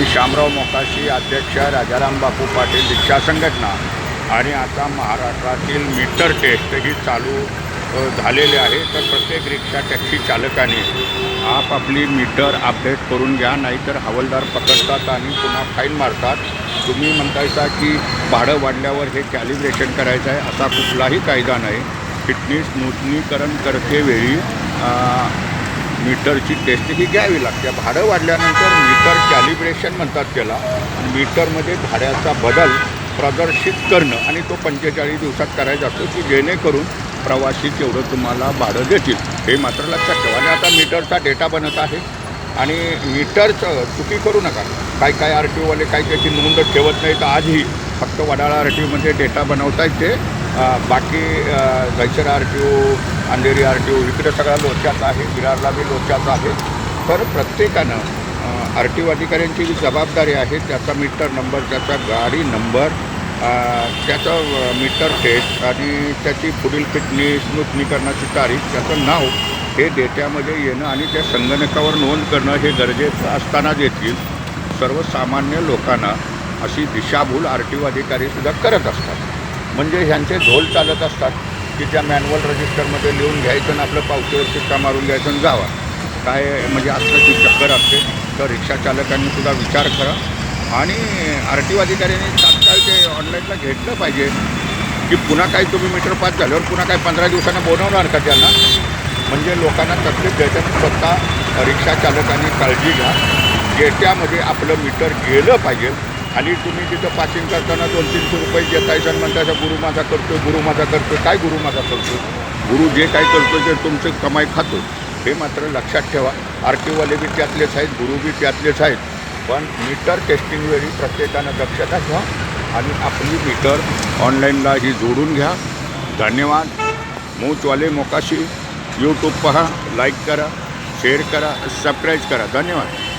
मी शामराव मोकाशी अध्यक्ष राजाराम बापू पाटील रिक्षा संघटना आणि आता महाराष्ट्रातील मीटर टेस्ट ही चालू झालेले आहे. तर प्रत्येक रिक्षा टॅक्सी चालकाने आपापली मीटर अपडेट करून घ्या नाहीतर हवालदार पकडतात आणि पुन्हा फाईन मारतात. तुम्ही म्हणतायचा की भाडं वाढल्यावर हे कॅलिब्रेशन करायचं आहे असा कुठलाही कायदा नाही. फिटनेस नूतनीकरण करतेवेळी मीटरची टेस्ट ही घ्यावी लागते. भाडं वाढल्यानंतर मीटर कॅलिब्रेशन म्हणतात त्याला. मीटरमध्ये भाड्याचा बदल प्रदर्शित करणं आणि तो पंचेचाळीस दिवसात करायचा असतो की जेणेकरून प्रवासी तेवढं तुम्हाला भाडं देतील. हे मात्र लक्षात ठेवा. आणि आता मीटरचा डेटा बनत आहे. आणि मीटरचं चुकी करू नका. काय काय आर टी ओवाले काय त्याची नोंद ठेवत नाही तर आजही फक्त वडाळा आर टी ओमध्ये डेटा बनवता ते. बाकी जैसर R T O Andheri R T O इकडे सगळा लोच्याचा आहे विरारला बी लोच्याचा आहे. तर प्रत्येकानं आर टी ओ अधिकाऱ्यांची जी जबाबदारी आहे त्याचा मीटर नंबर त्याचा गाडी नंबर त्याचं मीटर टेस्ट आणि त्याची पुढील फिटनेस नूतनीकरणाची तारीख त्याचं नाव हे डेट्यामध्ये येणं आणि त्या संगणकावर नोंद करणं हे गरजेचं असताना देखील सर्वसामान्य लोकांना अशी दिशाभूल आर टी ओ अधिकारीसुद्धा करत असतात. म्हणजे ह्यांचे ढोल चालत असतात की त्या मॅन्युअल रजिस्टरमध्ये लिहून घ्यायचं आणि आपलं पावतीवर शिक्का मारून घ्यायचं आणि जावा. काय म्हणजे असल्याची चक्कर असते. तर रिक्षा चालकांनी सुद्धा विचार करा. आणि आर टी ओ अधिकाऱ्यांनी तात्काळ ते ऑनलाईनला घेतलं पाहिजे की पुन्हा काही तुम्ही मीटर पास झाल्यावर पुन्हा काही पंधरा दिवसांना बोलवणार का त्यांना? म्हणजे लोकांना तकलीफ द्यायचं स्वतः रिक्षा चालकांनी काळजी घ्या. येत्यामध्ये आपलं मीटर गेलं पाहिजे आणि तुम्ही तिथं पासिंग करताना दोन तीनशे रुपये देतायचं म्हणतायचा गुरु माझा करतो गुरु माझा करतो काय गुरु माझा करतो गुरु जे काय करतो ते तुमचं कमाई खातो. हे मात्र लक्षात ठेवा. आर टीवाले बी त्यातलेच आहेत गुरु बी त्यातलेच आहेत. पण मीटर टेस्टिंग वेळी प्रत्येकानं दक्षता घ्या आणि आपली मीटर ऑनलाईनला ही जोडून घ्या. धन्यवाद. मूचवाले मोकाशी. यूट्यूब पहा लाईक करा शेअर करा सबस्क्राईब करा. धन्यवाद.